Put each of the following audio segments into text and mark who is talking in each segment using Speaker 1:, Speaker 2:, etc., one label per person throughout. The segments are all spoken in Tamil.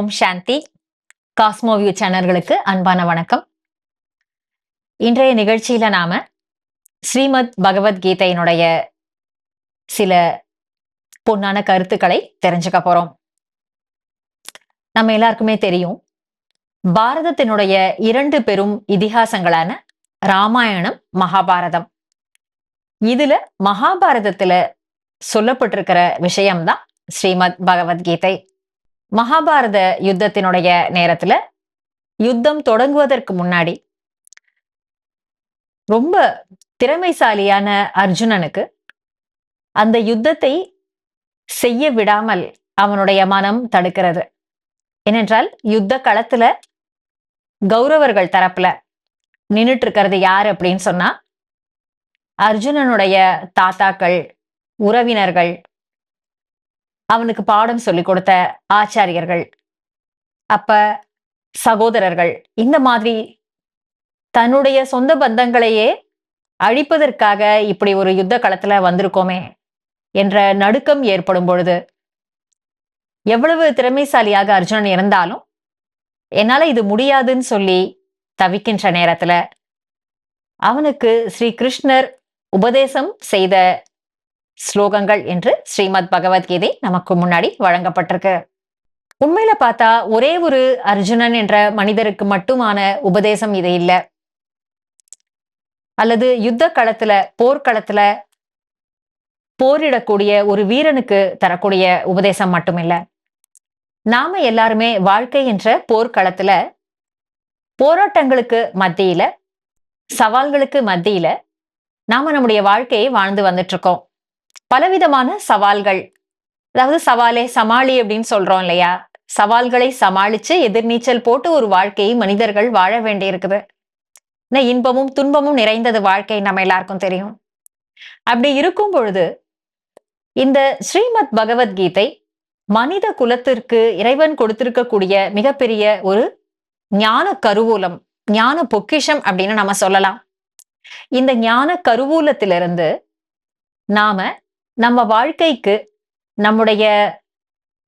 Speaker 1: ஓம் சாந்தி. காஸ்மோவியூ சேனல்களுக்கு அன்பான வணக்கம். இன்றைய நிகழ்ச்சியில நாம ஸ்ரீமத் பகவத்கீதையினுடைய சில பொன்னான கருத்துக்களை தெரிஞ்சுக்க போறோம். நம்ம எல்லாருக்குமே தெரியும். பாரதத்தினுடைய இரண்டு பெரும் இதிகாசங்களான ராமாயணம் மகாபாரதம். இதுல மகாபாரதத்துல சொல்லப்பட்டிருக்கிற விஷயம்தான் ஸ்ரீமத் பகவத்கீதை மகாபாரத யுத்தத்தினுடைய நேரத்துல யுத்தம் தொடங்குவதற்கு முன்னாடி ரொம்ப திறமைசாலியான அர்ஜுனனுக்கு அந்த யுத்தத்தை செய்ய விடாமல் அவனுடைய மனம் தடுக்கிறது. ஏனென்றால் யுத்த களத்துல கௌரவர்கள் தரப்புல நின்றுட்டு இருக்கிறது யார் அப்படின்னு சொன்னா அர்ஜுனனுடைய தாத்தாக்கள் உறவினர்கள் அவனுக்கு பாடம் சொல்லி கொடுத்த ஆச்சாரியர்கள். அப்ப சகோதரர்கள் இந்த மாதிரி தன்னுடைய சொந்த பந்தங்களையே அழிப்பதற்காக இப்படி ஒரு யுத்த களத்துல வந்திருக்கோமே என்ற நடுக்கம் ஏற்படும் பொழுது எவ்வளவு திறமைசாலியாக அர்ஜுனன் இருந்தாலும் என்னால இது முடியாதுன்னு சொல்லி தவிக்கின்ற நேரத்துல அவனுக்கு ஸ்ரீ கிருஷ்ணர் உபதேசம் செய்த ஸ்லோகங்கள் என்று ஸ்ரீமத் பகவத்கீதை நமக்கு முன்னாடி வழங்கப்பட்டிருக்கு. உண்மையில பார்த்தா ஒரே ஒரு அர்ஜுனன் என்ற மனிதருக்கு மட்டுமான உபதேசம் இது இல்ல. அல்லது யுத்த களத்துல போர்க்களத்துல போரிடக்கூடிய ஒரு வீரனுக்கு தரக்கூடிய உபதேசம் மட்டும் இல்ல நாம எல்லாருமே வாழ்க்கை என்ற போர்க்களத்துல போராட்டங்களுக்கு மத்தியில சவால்களுக்கு மத்தியில நாம நம்முடைய வாழ்க்கையை வாழ்ந்து வந்துட்டு இருக்கோம் பலவிதமான சவால்கள். அதாவது சவாலே சமாளி அப்படின்னு சொல்றோம் இல்லையா? சவால்களை சமாளிச்சு எதிர்நீச்சல் போட்டு ஒரு வாழ்க்கையை மனிதர்கள் வாழ வேண்டி இருக்குது இன்பமும் துன்பமும் நிறைந்தது வாழ்க்கை நம்ம எல்லாருக்கும் தெரியும். அப்படி இருக்கும் பொழுது இந்த ஸ்ரீமத் பகவத்கீதை மனித குலத்திற்கு இறைவன் கொடுத்திருக்கக்கூடிய மிகப்பெரிய ஒரு ஞான கருவூலம் ஞான பொக்கிஷம் அப்படின்னு நம்ம சொல்லலாம். இந்த ஞான கருவூலத்திலிருந்து நாம நம்ம வாழ்க்கைக்கு நம்முடைய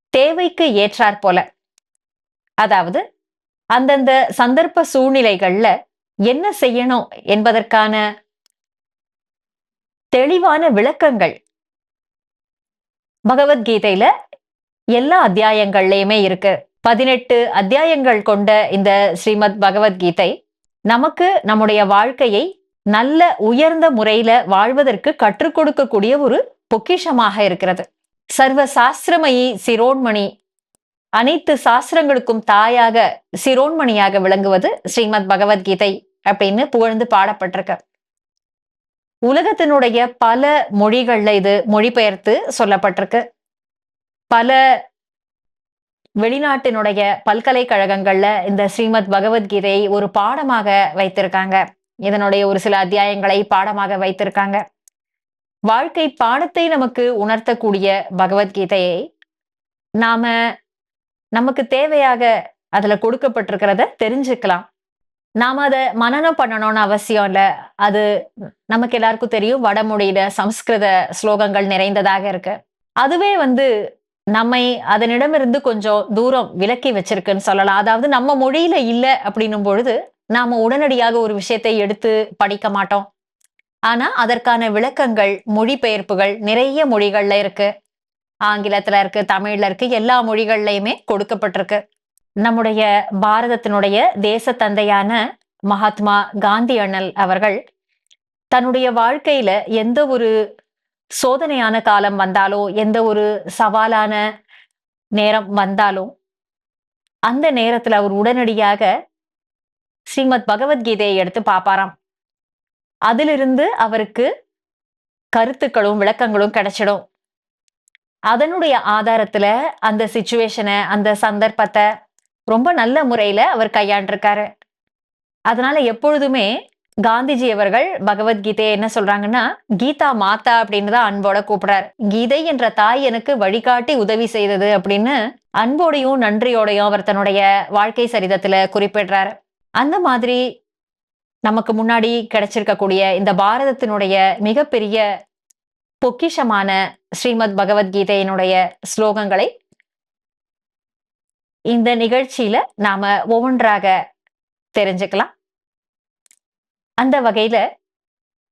Speaker 1: தேவைக்கு ஏற்றாற் போல. அதாவது அந்தந்த சந்தர்ப்ப சூழ்நிலைகள்ல என்ன செய்யணும் என்பதற்கான தெளிவான விளக்கங்கள். பகவத்கீதையில எல்லா அத்தியாயங்கள்லயுமே இருக்கு. பதினெட்டு அத்தியாயங்கள் கொண்ட இந்த ஸ்ரீமத் பகவத்கீதை நமக்கு நம்முடைய வாழ்க்கையை நல்ல உயர்ந்த முறையில வாழ்வதற்கு கற்றுக் கொடுக்கக்கூடிய ஒரு பொக்கிஷமாக இருக்கிறது. சர்வ சாஸ்திரமயி சிரோன்மணி அனைத்து சாஸ்திரங்களுக்கும் தாயாக சிரோன்மணியாக விளங்குவது ஸ்ரீமத் பகவத்கீதை அப்படின்னு புகழ்ந்து பாடப்பட்டிருக்க. உலகத்தினுடைய பல மொழிகள்ல இது மொழிபெயர்த்து சொல்லப்பட்டிருக்கு. பல வெளிநாட்டினுடைய பல்கலைக்கழகங்கள்ல இந்த ஸ்ரீமத் பகவத்கீதையை ஒரு பாடமாக வைத்திருக்காங்க. இதனுடைய ஒரு சில அத்தியாயங்களை பாடமாக வைத்திருக்காங்க. வாழ்க்கை பாடத்தை நமக்கு உணர்த்தக்கூடிய பகவத்கீதையை நாம நமக்கு தேவையாக அதுல கொடுக்கப்பட்டிருக்கிறத தெரிஞ்சுக்கலாம். நாம அதை மனநம் பண்ணணும்னு அவசியம் இல்லை. அது நமக்கு எல்லாருக்கும் தெரியும். வடமொழியில சம்ஸ்கிருத ஸ்லோகங்கள் நிறைந்ததாக இருக்கு. அதுவே வந்து நம்மை அதனிடமிருந்து கொஞ்சம் தூரம் விலக்கி வச்சிருக்குன்னு சொல்லலாம். அதாவது நம்ம மொழியில இல்லை அப்படின்னும் பொழுது நாம உடனடியாக ஒரு விஷயத்தை எடுத்து படிக்க மாட்டோம். ஆனா அதற்கான விளக்கங்கள் மொழிபெயர்ப்புகள் நிறைய மொழிகள்ல இருக்கு. ஆங்கிலத்துல இருக்கு தமிழ்ல இருக்கு எல்லா மொழிகள்லயுமே கொடுக்கப்பட்டிருக்கு. நம்முடைய பாரதத்தினுடைய தேச தந்தையான மகாத்மா காந்தி அண்ணல் அவர்கள் தன்னுடைய வாழ்க்கையில எந்த ஒரு சோதனையான காலம் வந்தாலோ எந்த ஒரு சவாலான நேரம் வந்தாலும் அந்த நேரத்துல அவர் உடனடியாக ஸ்ரீமத் பகவத்கீதையை எடுத்து பார்ப்பாராம் அதிலிருந்து அவருக்கு கருத்துக்களும் விளக்கங்களும் கிடைச்சிடும். அதனுடைய ஆதாரத்துல அந்த சுச்சுவேஷனை அந்த சந்தர்ப்பத்தை ரொம்ப நல்ல முறையில அவர் கையாண்டிருக்காரு. அதனால எப்பொழுதுமே காந்திஜி அவர்கள் பகவத்கீதையை என்ன சொல்றாங்கன்னா கீதா மாதா அப்படின்னு தான் அன்போட கூப்பிடுறாரு. கீதை என்ற தாய் எனக்கு வழிகாட்டி உதவி செய்தது அப்படின்னு அன்போடையும் நன்றியோடையும் அவர் தன்னுடைய வாழ்க்கை சரிதத்துல குறிப்பிடுறாரு. அந்த மாதிரி நமக்கு முன்னாடி கிடைச்சிருக்கக்கூடிய இந்த பாரதத்தினுடைய மிகப்பெரிய பொக்கிஷமான ஸ்ரீமத் பகவத்கீதையினுடைய ஸ்லோகங்களை இந்த நிகழ்ச்சியில நாம ஒவ்வொன்றாக தெரிஞ்சுக்கலாம். அந்த வகையில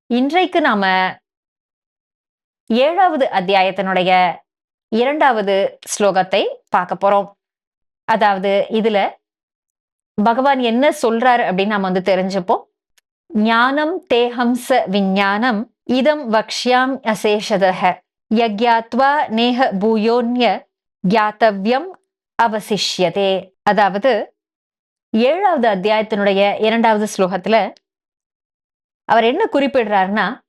Speaker 1: இன்றைக்கு நாம ஏழாவது அத்தியாயத்தினுடைய இரண்டாவது ஸ்லோகத்தை பார்க்க போறோம். அதாவது இதுல பகவான் என்ன சொல்றாரு அப்படின்னு நாம வந்து தெரிஞ்சுப்போம். ஞானம் தேஹம்ச விஞ்ஞானம் இதம் வக்ஷ்யாம் அசேஷதக யக்யாத்வா நேஹ பூயோன்ய கியாத்தவ்யம் அவசிஷ்யதே. அதாவது ஏழாவது அத்தியாயத்தினுடைய இரண்டாவது ஸ்லோகத்துல அவர் என்ன குறிப்பிடுறாருன்னா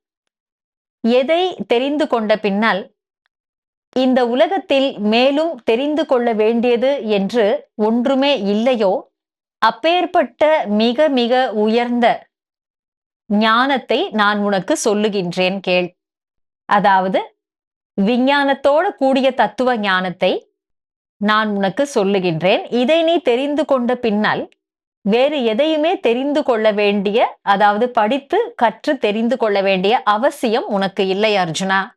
Speaker 1: எதை தெரிந்து கொண்ட பின்னால் இந்த உலகத்தில் மேலும் தெரிந்து கொள்ள வேண்டியது என்று ஒன்றுமே இல்லையோ அப்பேற்பட்ட மிக மிக உயர்ந்த ஞானத்தை நான் உனக்கு சொல்லுகின்றேன் கேள். அதாவது விஞ்ஞானத்தோடு கூடிய தத்துவ ஞானத்தை நான் உனக்கு சொல்லுகின்றேன். இதை நீ தெரிந்து கொண்ட பின்னால் வேறு எதையுமே தெரிந்து கொள்ள வேண்டிய அதாவது படித்து கற்று தெரிந்து கொள்ள வேண்டிய அவசியம் உனக்கு இல்லை அர்ஜுனா.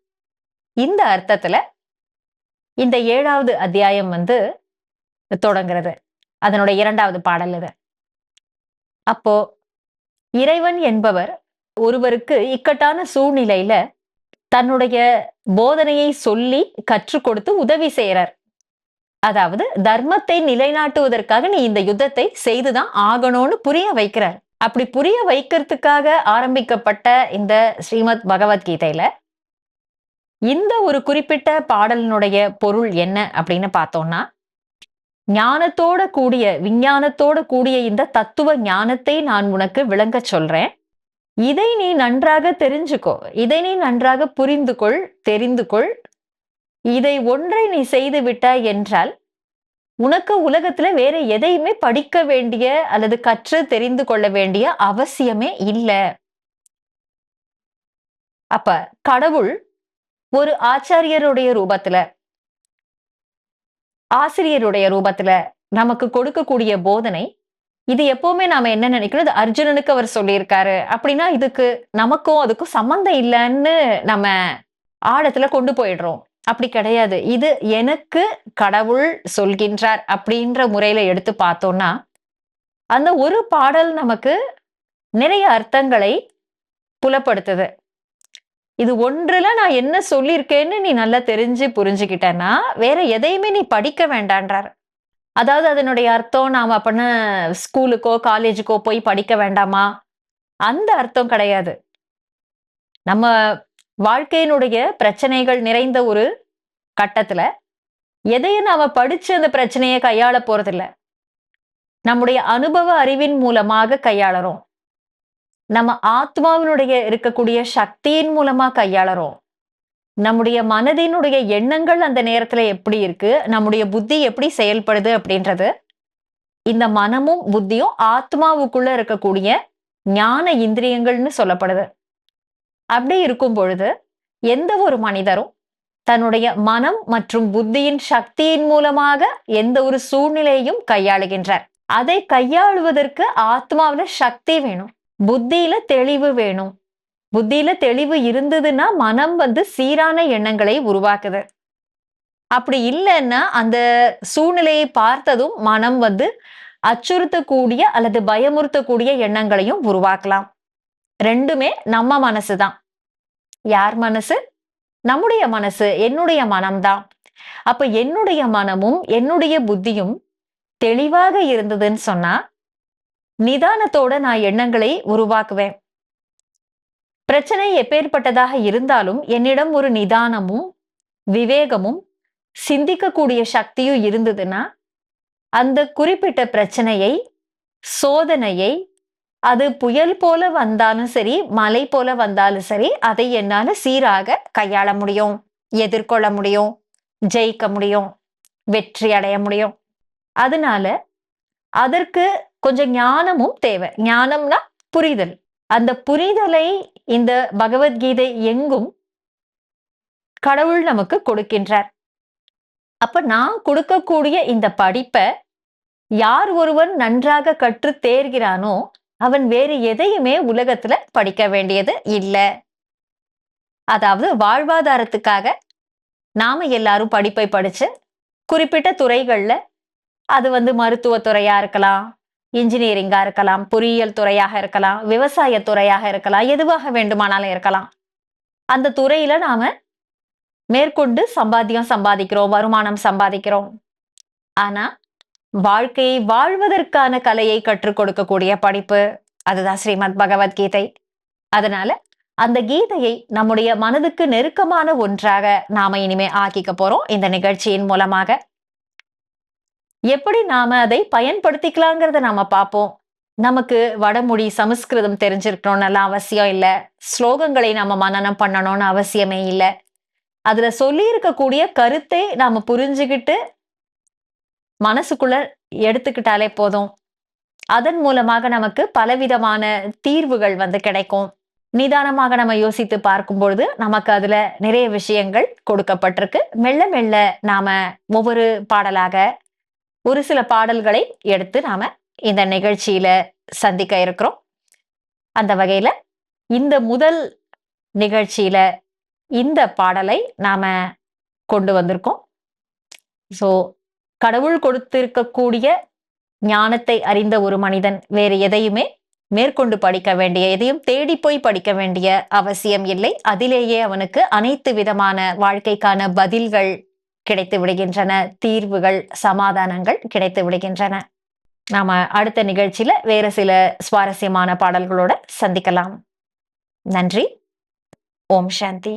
Speaker 1: இந்த அர்த்தத்துல இந்த ஏழாவது அத்தியாயம் வந்து தொடங்குறது. அதனுடைய இரண்டாவது பாடல் இது. அப்போ இறைவன் என்பவர் ஒருவருக்கு இக்கட்டான சூழ்நிலையில தன்னுடைய போதனையை சொல்லி கற்றுக் கொடுத்து உதவி செய்யறார் அதாவது தர்மத்தை நிலைநாட்டுவதற்காக நீ இந்த யுத்தத்தை செய்துதான் ஆகணும்னு புரிய வைக்கிறார். அப்படி புரிய வைக்கிறதுக்காக ஆரம்பிக்கப்பட்ட இந்த ஸ்ரீமத் பகவத்கீதையில இந்த ஒரு குறிப்பிட்ட பாடலினுடைய பொருள் என்ன அப்படின்னு பார்த்தோம்னா ஞானத்தோட கூடிய விஞ்ஞானத்தோட கூடிய இந்த தத்துவ ஞானத்தை நான் உனக்கு விளங்க சொல்றேன். இதை நீ நன்றாக தெரிஞ்சுக்கோ. இதை நீ நன்றாக புரிந்து கொள் தெரிந்து கொள் இதை ஒன்றை நீ செய்து விட்டாய் என்றால் உனக்கு உலகத்துல வேற எதையுமே படிக்க வேண்டிய அல்லது கற்று தெரிந்து கொள்ள வேண்டிய அவசியமே இல்லை. அப்ப கடவுள் ஒரு ஆச்சாரியருடைய ரூபத்துல ஆசிரியருடைய ரூபத்துல நமக்கு கொடுக்கக்கூடிய போதனை இது எப்பவுமே நாம என்ன நினைக்கணும்? இது அர்ஜுனனுக்கு அவர் சொல்லியிருக்காரு. அப்படின்னா இதுக்கு நமக்கும் அதுக்கும் சம்மந்தம் இல்லைன்னு நம்ம ஆழத்துல கொண்டு போயிடுறோம். அப்படி கிடையாது. இது எனக்கு கடவுள் சொல்கின்றார் அப்படின்ற முறையில எடுத்து பார்த்தோம்னா அந்த ஒரு பாடல் நமக்கு நிறைய அர்த்தங்களை புலப்படுத்துது. இது ஒன்றுல நான் என்ன சொல்லியிருக்கேன்னு நீ நல்லா தெரிஞ்சு புரிஞ்சுக்கிட்டேன்னா வேற எதையுமே நீ படிக்க வேண்டான்றார். அதாவது அதனுடைய அர்த்தம் நாம் அப்படின்னு ஸ்கூலுக்கோ காலேஜுக்கோ போய் படிக்க வேண்டாமா? அந்த அர்த்தம் கிடையாது. நம்ம வாழ்க்கையினுடைய பிரச்சனைகள் நிறைந்த ஒரு கட்டத்துல எதையும் நாம படிச்சு அந்த பிரச்சனையை கையாள போறதில்ல. நம்முடைய அனுபவ அறிவின் மூலமாக கையாளறோம். நம்ம ஆத்மாவினுடைய இருக்கக்கூடிய சக்தியின் மூலமா கையாளறோம். நம்முடைய மனதினுடைய எண்ணங்கள் அந்த நேரத்துல எப்படி இருக்கு? நம்முடைய புத்தி எப்படி செயல்படுது அப்படின்றது. இந்த மனமும் புத்தியும் ஆத்மாவுக்குள்ள இருக்கக்கூடிய ஞான இந்திரியங்கள்னு சொல்லப்படுது. அப்படி இருக்கும் பொழுது எந்த ஒரு மனிதரும் தன்னுடைய மனம் மற்றும் புத்தியின் சக்தியின் மூலமாக எந்த ஒரு சூழ்நிலையையும் கையாளுகின்றார். அதை கையாளுவதற்கு ஆத்மாவில சக்தி வேணும். புத்தியில தெளிவு வேணும். புத்தியில தெளிவு இருந்ததுன்னா மனம் வந்து சீரான எண்ணங்களை உருவாக்குது. அப்படி இல்லைன்னா அந்த சூழ்நிலையை பார்த்ததும் மனம் வந்து அச்சுறுத்தக்கூடிய அல்லது பயமுறுத்தக்கூடிய எண்ணங்களையும் உருவாக்கலாம். ரெண்டுமே நம்ம மனசு தான் யார் மனசு? நம்முடைய மனசு என்னுடைய மனம்தான். அப்ப என்னுடைய மனமும் என்னுடைய புத்தியும் தெளிவாக இருந்ததுன்னு சொன்னா நிதானத்தோட நான் எண்ணங்களை உருவாக்குவேன். பிரச்சனை எப்பேற்பட்டதாக இருந்தாலும் என்னிடம் ஒரு நிதானமும் விவேகமும் சிந்திக்கக்கூடிய சக்தியும் இருந்ததுன்னா அந்த குறிப்பிட்ட பிரச்சனையை சோதனையை அது புயல் போல வந்தாலும் சரி மலை போல வந்தாலும் சரி அதை என்னால சீராக கையாள முடியும் எதிர்கொள்ள முடியும் ஜெயிக்க முடியும் வெற்றி அடைய முடியும். அதனால அதற்கு கொஞ்சம் ஞானமும் தேவை. ஞானம்னா புரிதல். அந்த புரிதலை இந்த பகவத்கீதை எங்கும் கடவுள் நமக்கு கொடுக்கின்றார். அப்ப நான் கொடுக்கக்கூடிய இந்த படிப்பை யார் ஒருவன் நன்றாக கற்று தேர்கிறானோ அவன் வேறு எதையுமே உலகத்துல படிக்க வேண்டியது இல்லை. அதாவது வாழ்வாதாரத்துக்காக நாம எல்லாரும் படிப்பை படிச்சு குறிப்பிட்ட துறைகள்ல அது வந்து மருத்துவத்துறையா இருக்கலாம் இன்ஜினியரிங்கா இருக்கலாம் பொறியியல் துறையாக இருக்கலாம் விவசாய துறையாக இருக்கலாம் எதுவாக வேண்டுமானாலும் இருக்கலாம். அந்த துறையில நாம மேற்கொண்டு சம்பாத்தியம் சம்பாதிக்கிறோம் வருமானம் சம்பாதிக்கிறோம். ஆனா வாழ்க்கையை வாழ்வதற்கான கலையை கற்றுக் கொடுக்கக்கூடிய படிப்பு அதுதான் ஸ்ரீமத் பகவத்கீதை. அதனால அந்த கீதையை நம்முடைய மனதுக்கு நெருக்கமான ஒன்றாக நாம இனிமே ஆக்கிக்க போறோம். இந்த நிகழ்ச்சியின் மூலமாக எப்படி நாம அதை பயன்படுத்திக்கலாங்கிறத நாம பார்ப்போம். நமக்கு வடமொழி சமஸ்கிருதம் தெரிஞ்சிருக்கணும்னு அவசியம் இல்லை. ஸ்லோகங்களை நம்ம மனநம் பண்ணணும்னு அவசியமே இல்லை. அதுல சொல்லி இருக்கக்கூடிய கருத்தை நாம புரிஞ்சுக்கிட்டு மனசுக்குள்ள எடுத்துக்கிட்டாலே போதும். அதன் மூலமாக நமக்கு பலவிதமான தீர்வுகள் வந்து கிடைக்கும். நிதானமாக நம்ம யோசித்து பார்க்கும் பொழுது நமக்கு அதுல நிறைய விஷயங்கள் கொடுக்கப்பட்டிருக்கு. மெல்ல மெல்ல நாம ஒவ்வொரு பாடலாக ஒரு சில பாடல்களை எடுத்து நாம இந்த நிகழ்ச்சியில சந்திக்க இருக்கிறோம். அந்த வகையில இந்த முதல் நிகழ்ச்சியில இந்த பாடலை நாம கொண்டு வந்திருக்கோம். ஸோ கடவுள் கொடுத்திருக்கக்கூடிய ஞானத்தை அறிந்த ஒரு மனிதன் வேறு எதையுமே மேற்கொண்டு படிக்க வேண்டிய எதையும் தேடி போய் படிக்க வேண்டிய அவசியம் இல்லை. அதிலேயே அவனுக்கு அனைத்து விதமான வாழ்க்கைக்கான பதில்கள் கிடைத்து விடுகின்றன. தீர்வுகள் சமாதானங்கள் கிடைத்து விடுகின்றன. நாம அடுத்த நிகழ்ச்சியில வேறு சில சுவாரஸ்யமான பாடல்களோட சந்திக்கலாம். நன்றி. ஓம் சாந்தி.